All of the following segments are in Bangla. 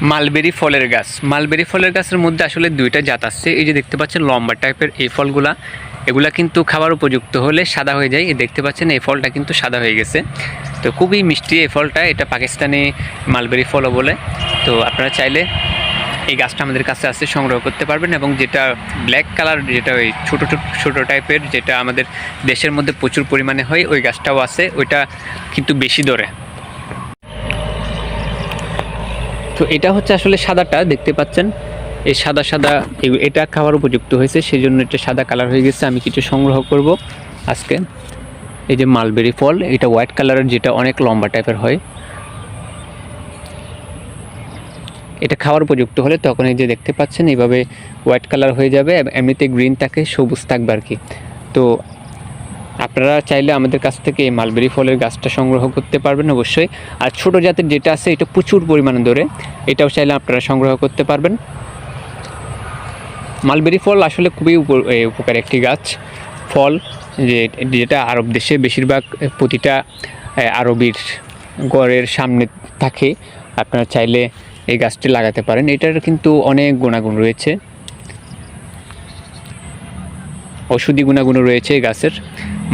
মালবেরি ফলের গাছ। মালবেরি ফলের গাছের মধ্যে আসলে দুইটা জাত আছে এই যে দেখতে পাচ্ছেন, লম্বা টাইপের এই ফলগুলা। এগুলা কিন্তু খাবার উপযুক্ত হলে সাদা হয়ে যায়। দেখতে পাচ্ছেন, এই ফলটা কিন্তু সাদা হয়ে গেছে। তো খুবই মিষ্টি এই ফলটা। এটা পাকিস্তানি মালবেরি ফলও বলে। তো আপনারা চাইলে এই গাছটা আমাদের কাছে আছে সংগ্রহ করতে পারবেন এবং যেটা ব্ল্যাক কালার, যেটা ওই ছোটো ছোটো টাইপের, যেটা আমাদের দেশের মধ্যে প্রচুর পরিমাণে হয়, ওই গাছটাও আছে। ওইটা কিন্তু বেশি দরে। তো এটা হচ্ছে আসলে সাদাটা, দেখতে পাচ্ছেন? এই সাদা সাদা এটা খাওয়ার উপযুক্ত হয়েছে সেই জন্য এটা সাদা কালার হয়ে গেছে, আমি কিছু সংগ্রহ করব আজকে। এই যে মালবেরি ফল, এটা হোয়াইট কালারের যেটা অনেক লম্বা টাইপের হয়। এটা খাওয়ার উপযুক্ত হলে তখন এই যে দেখতে পাচ্ছেন, এইভাবে হোয়াইট কালার হয়ে যাবে, এমনিতে গ্রিন থাকে, সবুজ থাকবে আর কি। তো আপনারা চাইলে আমাদের কাছ থেকে এই মালবেরি ফলের গাছটা সংগ্রহ করতে পারবেন অবশ্যই। আর ছোট জাতের যেটা আছে এটা প্রচুর পরিমাণে ধরে এটাও চাইলে আপনারা সংগ্রহ করতে পারবেন। মালবেরি ফল আসলে খুবই উপ- এ, একটি গাছ। ফল যে যেটা আরব দেশে বেশিরভাগ প্রতিটা আরবির গড়ের সামনে থাকে আপনারা চাইলে এই গাছটি লাগাতে পারেন। এটার কিন্তু অনেক গুণাগুণ রয়েছে। ওষুধি গুণাগুণ রয়েছে এই গাছের।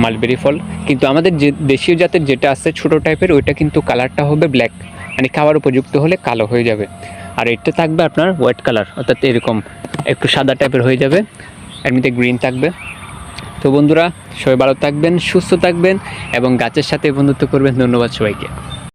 মালবেরি ফল কিন্তু আমাদের যে দেশীয় জাতের যেটা আছে ছোটো টাইপের ওইটা কিন্তু কালারটা হবে ব্ল্যাক মানে খাওয়ার উপযুক্ত হলে কালো হয়ে যাবে। আর এটা থাকবে আপনার হোয়াইট কালার অর্থাৎ এরকম একটু সাদা টাইপের হয়ে যাবে, এমনিতে গ্রিন থাকবে। তো বন্ধুরা, সবাই ভালো থাকবেন, সুস্থ থাকবেন, এবং গাছের সাথে বন্ধুত্ব করবেন। ধন্যবাদ সবাইকে।